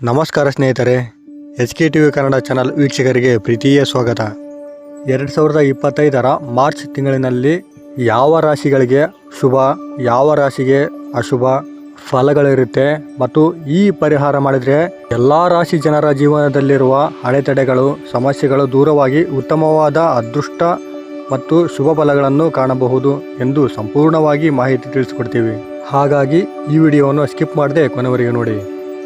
ನಮಸ್ಕಾರ ಸ್ನೇಹಿತರೆ H K T V Kannada channel ವೀಕ್ಷಕರಿಗೆ ಪ್ರೀತಿಯ ಸ್ವಾಗತ. ಎರಡು ಸಾವಿರದ ಇಪ್ಪತ್ತೈದರ ಮಾರ್ಚ್ ತಿಂಗಳಿನಲ್ಲಿ ಯಾವ ರಾಶಿಗಳಿಗೆ ಶುಭ, ಯಾವ ರಾಶಿಗೆ ಅಶುಭ ಫಲಗಳಿರುತ್ತೆ ಮತ್ತು ಈ ಪರಿಹಾರ ಮಾಡಿದರೆ ಎಲ್ಲ ರಾಶಿ ಜನರ ಜೀವನದಲ್ಲಿರುವ ಅಡೆತಡೆಗಳು, ಸಮಸ್ಯೆಗಳು ದೂರವಾಗಿ ಉತ್ತಮವಾದ ಅದೃಷ್ಟ ಮತ್ತು ಶುಭ ಫಲಗಳನ್ನು ಕಾಣಬಹುದು ಎಂದು ಸಂಪೂರ್ಣವಾಗಿ ಮಾಹಿತಿ ತಿಳಿಸ್ಕೊಡ್ತೀವಿ. ಹಾಗಾಗಿ ಈ ವಿಡಿಯೋವನ್ನು ಸ್ಕಿಪ್ ಮಾಡದೆ ಕೊನೆವರೆಗೆ ನೋಡಿ.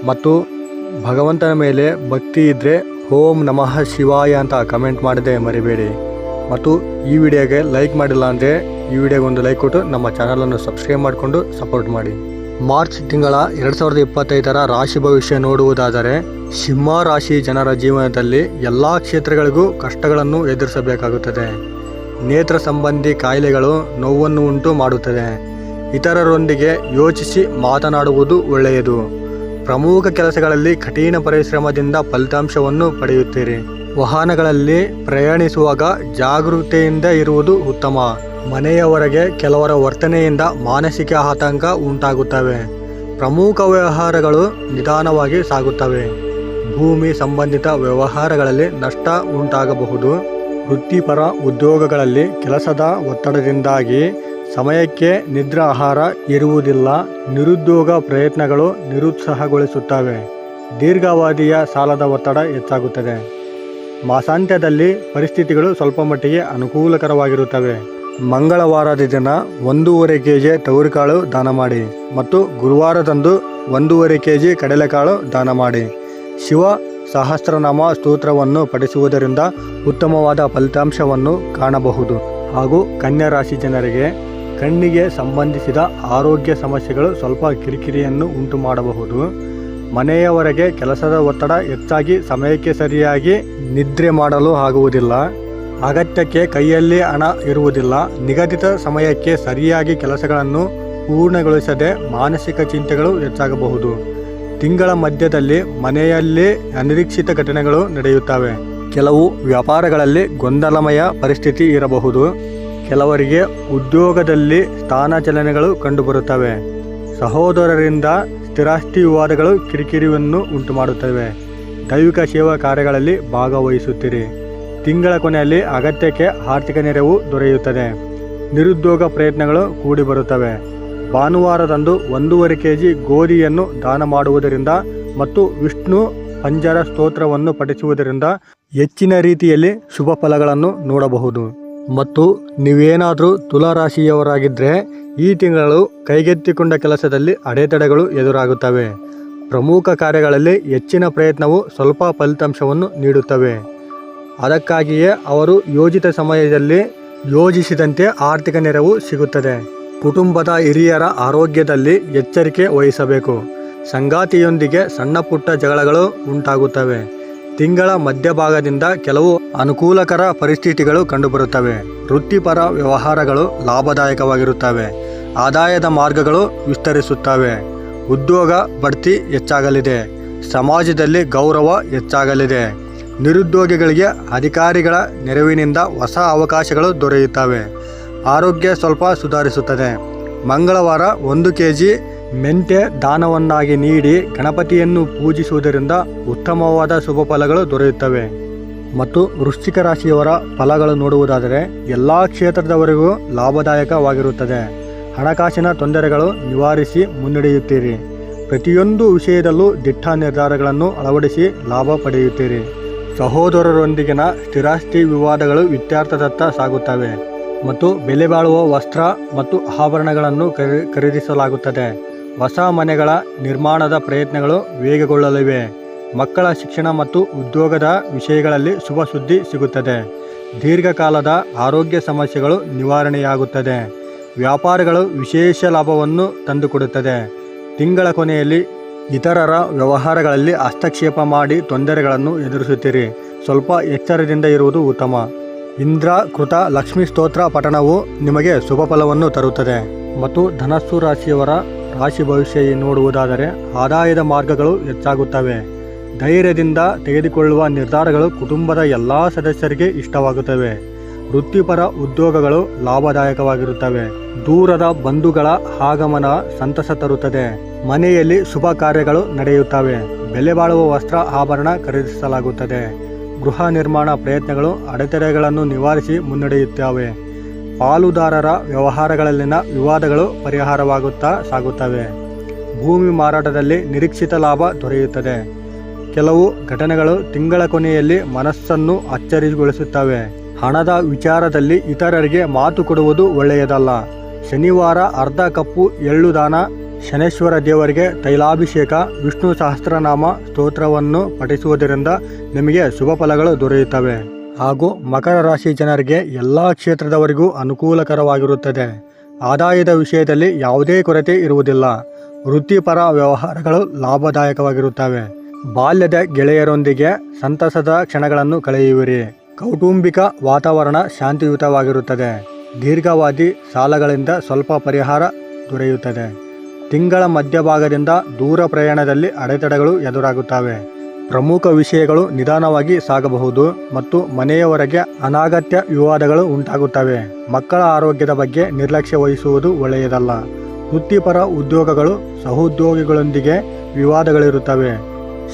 ಮತ್ತು ಭಗವಂತನ ಮೇಲೆ ಭಕ್ತಿ ಇದ್ದರೆ ಓಂ ನಮಃ ಶಿವಾಯ ಅಂತ ಕಮೆಂಟ್ ಮಾಡದೆ ಮರಿಬೇಡಿ. ಮತ್ತು ಈ ವಿಡಿಯೋಗೆ ಲೈಕ್ ಮಾಡಿಲ್ಲ ಅಂದರೆ ಈ ವಿಡಿಯೋಗೆ ಒಂದು ಲೈಕ್ ಕೊಟ್ಟು ನಮ್ಮ ಚಾನಲನ್ನು ಸಬ್ಸ್ಕ್ರೈಬ್ ಮಾಡಿಕೊಂಡು ಸಪೋರ್ಟ್ ಮಾಡಿ. ಮಾರ್ಚ್ ತಿಂಗಳ ಎರಡು ಸಾವಿರದ ಇಪ್ಪತ್ತೈದರ ರಾಶಿ ಭವಿಷ್ಯ ನೋಡುವುದಾದರೆ ಸಿಂಹ ರಾಶಿ ಜನರ ಜೀವನದಲ್ಲಿ ಎಲ್ಲ ಕ್ಷೇತ್ರಗಳಿಗೂ ಕಷ್ಟಗಳನ್ನು ಎದುರಿಸಬೇಕಾಗುತ್ತದೆ. ನೇತ್ರ ಸಂಬಂಧಿ ಕಾಯಿಲೆಗಳು ನೋವನ್ನು ಉಂಟು ಮಾಡುತ್ತದೆ. ಇತರರೊಂದಿಗೆ ಯೋಚಿಸಿ ಮಾತನಾಡುವುದು ಒಳ್ಳೆಯದು. ಪ್ರಮುಖ ಕೆಲಸಗಳಲ್ಲಿ ಕಠಿಣ ಪರಿಶ್ರಮದಿಂದ ಫಲಿತಾಂಶವನ್ನು ಪಡೆಯುತ್ತೀರಿ. ವಾಹನಗಳಲ್ಲಿ ಪ್ರಯಾಣಿಸುವಾಗ ಜಾಗೃತೆಯಿಂದ ಇರುವುದು ಉತ್ತಮ. ಮನೆಯವರೆಗೆ ಕೆಲವರ ವರ್ತನೆಯಿಂದ ಮಾನಸಿಕ ಆತಂಕ ಉಂಟಾಗುತ್ತವೆ. ಪ್ರಮುಖ ವ್ಯವಹಾರಗಳು ನಿಧಾನವಾಗಿ ಸಾಗುತ್ತವೆ. ಭೂಮಿ ಸಂಬಂಧಿತ ವ್ಯವಹಾರಗಳಲ್ಲಿ ನಷ್ಟ ಉಂಟಾಗಬಹುದು. ವೃತ್ತಿಪರ ಉದ್ಯೋಗಗಳಲ್ಲಿ ಕೆಲಸದ ಒತ್ತಡದಿಂದಾಗಿ ಸಮಯಕ್ಕೆ ನಿದ್ರಾ ಆಹಾರ ಇರುವುದಿಲ್ಲ. ನಿರುದ್ಯೋಗ ಪ್ರಯತ್ನಗಳು ನಿರುತ್ಸಾಹಗೊಳಿಸುತ್ತವೆ. ದೀರ್ಘಾವಧಿಯ ಸಾಲದ ಒತ್ತಡ ಹೆಚ್ಚಾಗುತ್ತದೆ. ಮಾಸಾಂತ್ಯದಲ್ಲಿ ಪರಿಸ್ಥಿತಿಗಳು ಸ್ವಲ್ಪ ಮಟ್ಟಿಗೆ ಅನುಕೂಲಕರವಾಗಿರುತ್ತವೆ. ಮಂಗಳವಾರದ ದಿನ ಒಂದೂವರೆ ಕೆ ಜಿ ತೊಗರಿಕಾಳು ದಾನ ಮಾಡಿ ಮತ್ತು ಗುರುವಾರದಂದು ಒಂದೂವರೆ ಕೆ ಜಿ ಕಡಲೆಕಾಳು ದಾನ ಮಾಡಿ. ಶಿವ ಸಹಸ್ರನಾಮ ಸ್ತೋತ್ರವನ್ನು ಪಠಿಸುವುದರಿಂದ ಉತ್ತಮವಾದ ಫಲಿತಾಂಶವನ್ನು ಕಾಣಬಹುದು. ಹಾಗೂ ಕನ್ಯಾ ರಾಶಿ ಜನರಿಗೆ ಕಣ್ಣಿಗೆ ಸಂಬಂಧಿಸಿದ ಆರೋಗ್ಯ ಸಮಸ್ಯೆಗಳು ಸ್ವಲ್ಪ ಕಿರಿಕಿರಿಯನ್ನು ಉಂಟು ಮಾಡಬಹುದು ಮನೆಯವರೆಗೆ ಕೆಲಸದ ಒತ್ತಡ ಹೆಚ್ಚಾಗಿ ಸಮಯಕ್ಕೆ ಸರಿಯಾಗಿ ನಿದ್ರೆ ಮಾಡಲು ಆಗುವುದಿಲ್ಲ. ಅಗತ್ಯಕ್ಕೆ ಕೈಯಲ್ಲಿ ಹಣ ಇರುವುದಿಲ್ಲ. ನಿಗದಿತ ಸಮಯಕ್ಕೆ ಸರಿಯಾಗಿ ಕೆಲಸಗಳನ್ನು ಪೂರ್ಣಗೊಳಿಸದೆ ಮಾನಸಿಕ ಚಿಂತೆಗಳು ಹೆಚ್ಚಾಗಬಹುದು. ತಿಂಗಳ ಮಧ್ಯದಲ್ಲಿ ಮನೆಯಲ್ಲಿ ಅನಿರೀಕ್ಷಿತ ಘಟನೆಗಳು ನಡೆಯುತ್ತವೆ. ಕೆಲವು ವ್ಯಾಪಾರಗಳಲ್ಲಿ ಗೊಂದಲಮಯ ಪರಿಸ್ಥಿತಿ ಇರಬಹುದು. ಕೆಲವರಿಗೆ ಉದ್ಯೋಗದಲ್ಲಿ ಸ್ಥಾನಚಲನೆಗಳು ಕಂಡುಬರುತ್ತವೆ. ಸಹೋದರರಿಂದ ಸ್ಥಿರಾಸ್ತಿ ವಿವಾದಗಳು ಕಿರಿಕಿರಿಯನ್ನು ಉಂಟುಮಾಡುತ್ತವೆ. ದೈವಿಕ ಸೇವಾ ಕಾರ್ಯಗಳಲ್ಲಿ ಭಾಗವಹಿಸುತ್ತೀರಿ. ತಿಂಗಳ ಕೊನೆಯಲ್ಲಿ ಅಗತ್ಯಕ್ಕೆ ಆರ್ಥಿಕ ನೆರವು ದೊರೆಯುತ್ತದೆ. ನಿರುದ್ಯೋಗ ಪ್ರಯತ್ನಗಳು ಕೂಡಿಬರುತ್ತವೆ. ಭಾನುವಾರದಂದು ಒಂದೂವರೆ ಕೆ ಜಿ ಗೋಧಿಯನ್ನು ದಾನ ಮಾಡುವುದರಿಂದ ಮತ್ತು ವಿಷ್ಣು ಪಂಜರ ಸ್ತೋತ್ರವನ್ನು ಪಠಿಸುವುದರಿಂದ ಹೆಚ್ಚಿನ ರೀತಿಯಲ್ಲಿ ಶುಭ ಫಲಗಳನ್ನು ನೋಡಬಹುದು. ಮತ್ತು ನೀವೇನಾದರೂ ತುಲಾರಾಶಿಯವರಾಗಿದ್ದರೆ ಈ ತಿಂಗಳು ಕೈಗೆತ್ತಿಕೊಂಡ ಕೆಲಸದಲ್ಲಿ ಅಡೆತಡೆಗಳು ಎದುರಾಗುತ್ತವೆ. ಪ್ರಮುಖ ಕಾರ್ಯಗಳಲ್ಲಿ ಹೆಚ್ಚಿನ ಪ್ರಯತ್ನವು ಸ್ವಲ್ಪ ಫಲಿತಾಂಶವನ್ನು ನೀಡುತ್ತವೆ. ಅದಕ್ಕಾಗಿಯೇ ಅವರು ಯೋಜಿತ ಸಮಯದಲ್ಲಿ ಯೋಜಿಸಿದಂತೆ ಆರ್ಥಿಕ ನೆರವು ಸಿಗುತ್ತದೆ. ಕುಟುಂಬದ ಹಿರಿಯರ ಆರೋಗ್ಯದಲ್ಲಿ ಎಚ್ಚರಿಕೆ ವಹಿಸಬೇಕು. ಸಂಗಾತಿಯೊಂದಿಗೆ ಸಣ್ಣ ಪುಟ್ಟ ಜಗಳಗಳು ಉಂಟಾಗುತ್ತವೆ. ತಿಂಗಳ ಮಧ್ಯಭಾಗದಿಂದ ಕೆಲವು ಅನುಕೂಲಕರ ಪರಿಸ್ಥಿತಿಗಳು ಕಂಡುಬರುತ್ತವೆ. ವೃತ್ತಿಪರ ವ್ಯವಹಾರಗಳು ಲಾಭದಾಯಕವಾಗಿರುತ್ತವೆ. ಆದಾಯದ ಮಾರ್ಗಗಳು ವಿಸ್ತರಿಸುತ್ತವೆ. ಉದ್ಯೋಗ ಬಡ್ತಿ ಹೆಚ್ಚಾಗಲಿದೆ. ಸಮಾಜದಲ್ಲಿ ಗೌರವ ಹೆಚ್ಚಾಗಲಿದೆ. ನಿರುದ್ಯೋಗಿಗಳಿಗೆ ಅಧಿಕಾರಿಗಳ ನೆರವಿನಿಂದ ಹೊಸ ಅವಕಾಶಗಳು ದೊರೆಯುತ್ತವೆ. ಆರೋಗ್ಯ ಸ್ವಲ್ಪ ಸುಧಾರಿಸುತ್ತದೆ. ಮಂಗಳವಾರ ಒಂದು ಕೆ ಜಿ ಮೆಂತ್ಯ ದಾನವನ್ನಾಗಿ ನೀಡಿ ಗಣಪತಿಯನ್ನು ಪೂಜಿಸುವುದರಿಂದ ಉತ್ತಮವಾದ ಶುಭ ಫಲಗಳು ದೊರೆಯುತ್ತವೆ. ಮತ್ತು ವೃಶ್ಚಿಕ ರಾಶಿಯವರ ಫಲಗಳು ನೋಡುವುದಾದರೆ ಎಲ್ಲ ಕ್ಷೇತ್ರದವರೆಗೂ ಲಾಭದಾಯಕವಾಗಿರುತ್ತದೆ. ಹಣಕಾಸಿನ ತೊಂದರೆಗಳು ನಿವಾರಿಸಿ ಮುನ್ನಡೆಯುತ್ತೀರಿ. ಪ್ರತಿಯೊಂದು ವಿಷಯದಲ್ಲೂ ದಿಟ್ಟ ನಿರ್ಧಾರಗಳನ್ನು ಅಳವಡಿಸಿ ಲಾಭ ಪಡೆಯುತ್ತೀರಿ. ಸಹೋದರರೊಂದಿಗಿನ ಸ್ಥಿರಾಸ್ತಿ ವಿವಾದಗಳು ಇತ್ಯರ್ಥದತ್ತ ಸಾಗುತ್ತವೆ. ಮತ್ತು ಬೆಲೆ ಬಾಳುವ ವಸ್ತ್ರ ಮತ್ತು ಆಭರಣಗಳನ್ನು ಖರೀ, ಖರೀದಿಸಲಾಗುತ್ತದೆ. ಹೊಸ ಮನೆಗಳ ನಿರ್ಮಾಣದ ಪ್ರಯತ್ನಗಳು ವೇಗಗೊಳ್ಳಲಿವೆ. ಮಕ್ಕಳ ಶಿಕ್ಷಣ ಮತ್ತು ಉದ್ಯೋಗದ ವಿಷಯಗಳಲ್ಲಿ ಶುಭ ಸುದ್ದಿ ಸಿಗುತ್ತದೆ. ದೀರ್ಘಕಾಲದ ಆರೋಗ್ಯ ಸಮಸ್ಯೆಗಳು ನಿವಾರಣೆಯಾಗುತ್ತದೆ. ವ್ಯಾಪಾರಗಳು ವಿಶೇಷ ಲಾಭವನ್ನು ತಂದುಕೊಡುತ್ತದೆ. ತಿಂಗಳ ಕೊನೆಯಲ್ಲಿ ಇತರರ ವ್ಯವಹಾರಗಳಲ್ಲಿ ಹಸ್ತಕ್ಷೇಪ ಮಾಡಿ ತೊಂದರೆಗಳನ್ನು ಎದುರಿಸುತ್ತೀರಿ. ಸ್ವಲ್ಪ ಎಚ್ಚರದಿಂದ ಇರುವುದು ಉತ್ತಮ. ಇಂದ್ರ ಕೃತ ಲಕ್ಷ್ಮೀ ಸ್ತೋತ್ರ ಪಠಣವು ನಿಮಗೆ ಶುಭ ಫಲವನ್ನು ತರುತ್ತದೆ. ಮತ್ತು ಧನಸ್ಸು ರಾಶಿಯವರ ರಾಶಿ ಭವಿಷ್ಯ ನೋಡುವುದಾದರೆ ಆದಾಯದ ಮಾರ್ಗಗಳು ಹೆಚ್ಚಾಗುತ್ತವೆ. ಧೈರ್ಯದಿಂದ ತೆಗೆದುಕೊಳ್ಳುವ ನಿರ್ಧಾರಗಳು ಕುಟುಂಬದ ಎಲ್ಲ ಸದಸ್ಯರಿಗೆ ಇಷ್ಟವಾಗುತ್ತವೆ. ವೃತ್ತಿಪರ ಉದ್ಯೋಗಗಳು ಲಾಭದಾಯಕವಾಗಿರುತ್ತವೆ. ದೂರದ ಬಂಧುಗಳ ಆಗಮನ ಸಂತಸ ತರುತ್ತದೆ. ಮನೆಯಲ್ಲಿ ಶುಭ ಕಾರ್ಯಗಳು ನಡೆಯುತ್ತವೆ. ಬೆಲೆ ಬಾಳುವ ವಸ್ತ್ರ ಆಭರಣ ಖರೀದಿಸಲಾಗುತ್ತದೆ. ಗೃಹ ನಿರ್ಮಾಣ ಪ್ರಯತ್ನಗಳು ಅಡೆತಡೆಗಳನ್ನು ನಿವಾರಿಸಿ ಮುನ್ನಡೆಯುತ್ತವೆ. ಪಾಲುದಾರರ ವ್ಯವಹಾರಗಳಲ್ಲಿನ ವಿವಾದಗಳು ಪರಿಹಾರವಾಗುತ್ತಾ ಸಾಗುತ್ತವೆ. ಭೂಮಿ ಮಾರಾಟದಲ್ಲಿ ನಿರೀಕ್ಷಿತ ಲಾಭ ದೊರೆಯುತ್ತದೆ. ಕೆಲವು ಘಟನೆಗಳು ತಿಂಗಳ ಕೊನೆಯಲ್ಲಿ ಮನಸ್ಸನ್ನು ಅಚ್ಚರಿಗೊಳಿಸುತ್ತವೆ. ಹಣದ ವಿಚಾರದಲ್ಲಿ ಇತರರಿಗೆ ಮಾತು ಕೊಡುವುದು ಒಳ್ಳೆಯದಲ್ಲ. ಶನಿವಾರ ಅರ್ಧ ಕಪ್ಪು ಎಳ್ಳು ದಾನ, ಶನೇಶ್ವರ ದೇವರಿಗೆ ತೈಲಾಭಿಷೇಕ, ವಿಷ್ಣು ಸಹಸ್ರನಾಮ ಸ್ತೋತ್ರವನ್ನು ಪಠಿಸುವುದರಿಂದ ನಿಮಗೆ ಶುಭ ಫಲಗಳು ದೊರೆಯುತ್ತವೆ. ಹಾಗೂ ಮಕರ ರಾಶಿ ಜನರಿಗೆ ಎಲ್ಲ ಕ್ಷೇತ್ರದವರಿಗೂ ಅನುಕೂಲಕರವಾಗಿರುತ್ತದೆ. ಆದಾಯದ ವಿಷಯದಲ್ಲಿ ಯಾವುದೇ ಕೊರತೆ ಇರುವುದಿಲ್ಲ. ವೃತ್ತಿಪರ ವ್ಯವಹಾರಗಳು ಲಾಭದಾಯಕವಾಗಿರುತ್ತವೆ. ಬಾಲ್ಯದ ಗೆಳೆಯರೊಂದಿಗೆ ಸಂತಸದ ಕ್ಷಣಗಳನ್ನು ಕಳೆಯುವಿರಿ. ಕೌಟುಂಬಿಕ ವಾತಾವರಣ ಶಾಂತಿಯುತವಾಗಿರುತ್ತದೆ. ದೀರ್ಘಾವಧಿ ಸಾಲಗಳಿಂದ ಸ್ವಲ್ಪ ಪರಿಹಾರ ದೊರೆಯುತ್ತದೆ. ತಿಂಗಳ ಮಧ್ಯಭಾಗದಿಂದ ದೂರ ಪ್ರಯಾಣದಲ್ಲಿ ಅಡೆತಡೆಗಳು ಎದುರಾಗುತ್ತವೆ. ಪ್ರಮುಖ ವಿಷಯಗಳು ನಿಧಾನವಾಗಿ ಸಾಗಬಹುದು ಮತ್ತು ಮನೆಯವರೆಗೆ ಅನಾಗತ್ಯ ವಿವಾದಗಳು ಉಂಟಾಗುತ್ತವೆ. ಮಕ್ಕಳ ಆರೋಗ್ಯದ ಬಗ್ಗೆ ನಿರ್ಲಕ್ಷ್ಯ ವಹಿಸುವುದು ಒಳ್ಳೆಯದಲ್ಲ. ವೃತ್ತಿಪರ ಉದ್ಯೋಗಗಳು ಸಹೋದ್ಯೋಗಿಗಳೊಂದಿಗೆ ವಿವಾದಗಳಿರುತ್ತವೆ.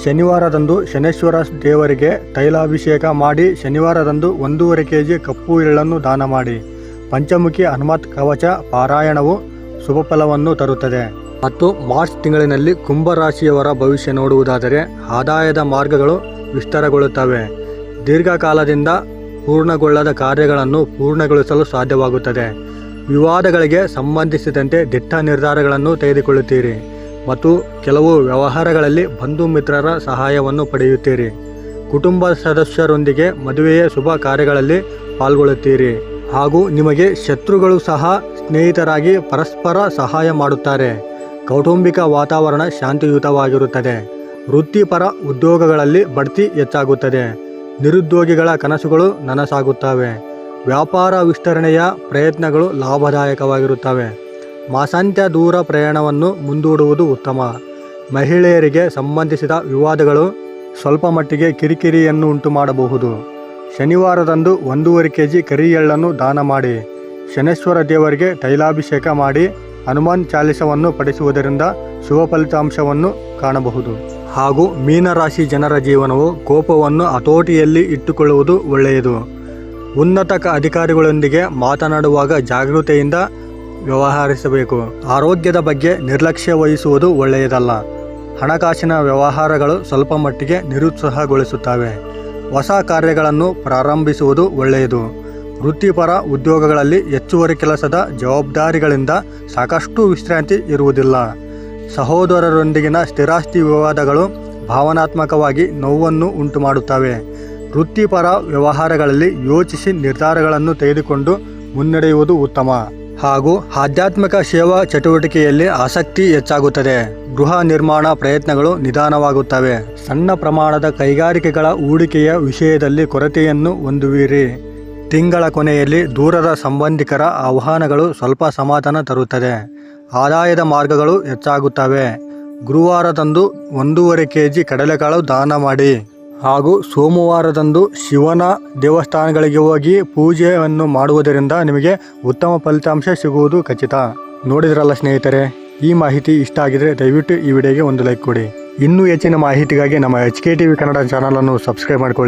ಶನಿವಾರದಂದು ಶನೇಶ್ವರ ದೇವರಿಗೆ ತೈಲಾಭಿಷೇಕ ಮಾಡಿ ಶನಿವಾರದಂದು ಒಂದೂವರೆ ಕೆ ಜಿ ಕಪ್ಪು ಇರಳನ್ನು ದಾನ ಮಾಡಿ. ಪಂಚಮುಖಿ ಹನುಮತ್ ಕವಚ ಪಾರಾಯಣವು ಶುಭಫಲವನ್ನು ತರುತ್ತದೆ. ಮತ್ತು ಮಾರ್ಚ್ ತಿಂಗಳಿನಲ್ಲಿ ಕುಂಭರಾಶಿಯವರ ಭವಿಷ್ಯ ನೋಡುವುದಾದರೆ ಆದಾಯದ ಮಾರ್ಗಗಳು ವಿಸ್ತಾರಗೊಳ್ಳುತ್ತವೆ. ದೀರ್ಘಕಾಲದಿಂದ ಪೂರ್ಣಗೊಳ್ಳದ ಕಾರ್ಯಗಳನ್ನು ಪೂರ್ಣಗೊಳಿಸಲು ಸಾಧ್ಯವಾಗುತ್ತದೆ. ವಿವಾದಗಳಿಗೆ ಸಂಬಂಧಿಸಿದಂತೆ ದಿಟ್ಟ ನಿರ್ಧಾರಗಳನ್ನು ತೆಗೆದುಕೊಳ್ಳುತ್ತೀರಿ ಮತ್ತು ಕೆಲವು ವ್ಯವಹಾರಗಳಲ್ಲಿ ಬಂಧು ಮಿತ್ರರ ಸಹಾಯವನ್ನು ಪಡೆಯುತ್ತೀರಿ. ಕುಟುಂಬ ಸದಸ್ಯರೊಂದಿಗೆ ಮದುವೆಯ ಶುಭ ಕಾರ್ಯಗಳಲ್ಲಿ ಪಾಲ್ಗೊಳ್ಳುತ್ತೀರಿ ಹಾಗೂ ನಿಮಗೆ ಶತ್ರುಗಳು ಸಹ ಸ್ನೇಹಿತರಾಗಿ ಪರಸ್ಪರ ಸಹಾಯ ಮಾಡುತ್ತಾರೆ. ಕೌಟುಂಬಿಕ ವಾತಾವರಣ ಶಾಂತಿಯುತವಾಗಿರುತ್ತದೆ. ವೃತ್ತಿಪರ ಉದ್ಯೋಗಗಳಲ್ಲಿ ಬಡ್ತಿ ಹೆಚ್ಚಾಗುತ್ತದೆ. ನಿರುದ್ಯೋಗಿಗಳ ಕನಸುಗಳು ನನಸಾಗುತ್ತವೆ. ವ್ಯಾಪಾರ ವಿಸ್ತರಣೆಯ ಪ್ರಯತ್ನಗಳು ಲಾಭದಾಯಕವಾಗಿರುತ್ತವೆ. ಮಾಸಾಂತ್ಯ ದೂರ ಪ್ರಯಾಣವನ್ನು ಮುಂದೂಡುವುದು ಉತ್ತಮ. ಮಹಿಳೆಯರಿಗೆ ಸಂಬಂಧಿಸಿದ ವಿವಾದಗಳು ಸ್ವಲ್ಪ ಮಟ್ಟಿಗೆ ಕಿರಿಕಿರಿಯನ್ನು ಉಂಟು ಮಾಡಬಹುದು ಶನಿವಾರದಂದು ಒಂದೂವರೆ ಕೆ ಜಿ ಕರಿ ಎಳ್ಳನ್ನು ದಾನ ಮಾಡಿ, ಶನೇಶ್ವರ ದೇವರಿಗೆ ತೈಲಾಭಿಷೇಕ ಮಾಡಿ ಹನುಮಾನ್ ಚಾಲಿಸವನ್ನು ಪಡಿಸುವುದರಿಂದ ಶುಭ ಫಲಿತಾಂಶವನ್ನು ಕಾಣಬಹುದು. ಹಾಗೂ ಮೀನರಾಶಿ ಜನರ ಜೀವನವು ಕೋಪವನ್ನು ಹತೋಟಿಯಲ್ಲಿ ಇಟ್ಟುಕೊಳ್ಳುವುದು ಒಳ್ಳೆಯದು. ಉನ್ನತ ಅಧಿಕಾರಿಗಳೊಂದಿಗೆ ಮಾತನಾಡುವಾಗ ಜಾಗೃತೆಯಿಂದ ವ್ಯವಹರಿಸಬೇಕು. ಆರೋಗ್ಯದ ಬಗ್ಗೆ ನಿರ್ಲಕ್ಷ್ಯ ವಹಿಸುವುದು ಒಳ್ಳೆಯದಲ್ಲ. ಹಣಕಾಸಿನ ವ್ಯವಹಾರಗಳು ಸ್ವಲ್ಪ ಮಟ್ಟಿಗೆ ನಿರುತ್ಸಾಹಗೊಳಿಸುತ್ತವೆ. ಹೊಸ ಕಾರ್ಯಗಳನ್ನು ಪ್ರಾರಂಭಿಸುವುದು ಒಳ್ಳೆಯದು. ವೃತ್ತಿಪರ ಉದ್ಯೋಗಗಳಲ್ಲಿ ಹೆಚ್ಚುವರಿ ಕೆಲಸದ ಜವಾಬ್ದಾರಿಗಳಿಂದ ಸಾಕಷ್ಟು ವಿಶ್ರಾಂತಿ ಇರುವುದಿಲ್ಲ. ಸಹೋದರರೊಂದಿಗಿನ ಸ್ಥಿರಾಸ್ತಿ ವಿವಾದಗಳು ಭಾವನಾತ್ಮಕವಾಗಿ ನೋವನ್ನು ಉಂಟುಮಾಡುತ್ತವೆ. ವೃತ್ತಿಪರ ವ್ಯವಹಾರಗಳಲ್ಲಿ ಯೋಚಿಸಿ ನಿರ್ಧಾರಗಳನ್ನು ತೆಗೆದುಕೊಂಡು ಮುನ್ನಡೆಯುವುದು ಉತ್ತಮ. ಹಾಗೂ ಆಧ್ಯಾತ್ಮಿಕ ಸೇವಾ ಚಟುವಟಿಕೆಯಲ್ಲಿ ಆಸಕ್ತಿ ಹೆಚ್ಚಾಗುತ್ತದೆ. ಗೃಹ ನಿರ್ಮಾಣ ಪ್ರಯತ್ನಗಳು ನಿಧಾನವಾಗುತ್ತವೆ. ಸಣ್ಣ ಪ್ರಮಾಣದ ಕೈಗಾರಿಕೆಗಳ ಹೂಡಿಕೆಯ ವಿಷಯದಲ್ಲಿ ಕೊರತೆಯನ್ನು ಹೊಂದುವಿರಿ. ತಿಂಗಳ ಕೊನೆಯಲ್ಲಿ ದೂರದ ಸಂಬಂಧಿಕರ ಆಹ್ವಾನಗಳು ಸ್ವಲ್ಪ ಸಮಾಧಾನ ತರುತ್ತದೆ. ಆದಾಯದ ಮಾರ್ಗಗಳು ಹೆಚ್ಚಾಗುತ್ತವೆ. ಗುರುವಾರದಂದು ಒಂದೂವರೆ ಕೆ ಜಿ ಕಡಲೆಕಾಳು ದಾನ ಮಾಡಿ. ಹಾಗೂ ಸೋಮವಾರದಂದು ಶಿವನ ದೇವಸ್ಥಾನಗಳಿಗೆ ಹೋಗಿ ಪೂಜೆಯನ್ನು ಮಾಡುವುದರಿಂದ ನಿಮಗೆ ಉತ್ತಮ ಫಲಿತಾಂಶ ಸಿಗುವುದು ಖಚಿತ. ನೋಡಿದ್ರಲ್ಲ ಸ್ನೇಹಿತರೆ, ಈ ಮಾಹಿತಿ ಇಷ್ಟ ಆಗಿದ್ರೆ ದಯವಿಟ್ಟು ಈ ವಿಡಿಯೋಗೆ ಒಂದು ಲೈಕ್ ಕೊಡಿ. ಇನ್ನೂ ಹೆಚ್ಚಿನ ಮಾಹಿತಿಗಾಗಿ ನಮ್ಮ H K T V Kannada ಚಾನಲನ್ನು ಸಬ್ಸ್ಕ್ರೈಬ್ ಮಾಡಿಕೊಳ್ಳಿ.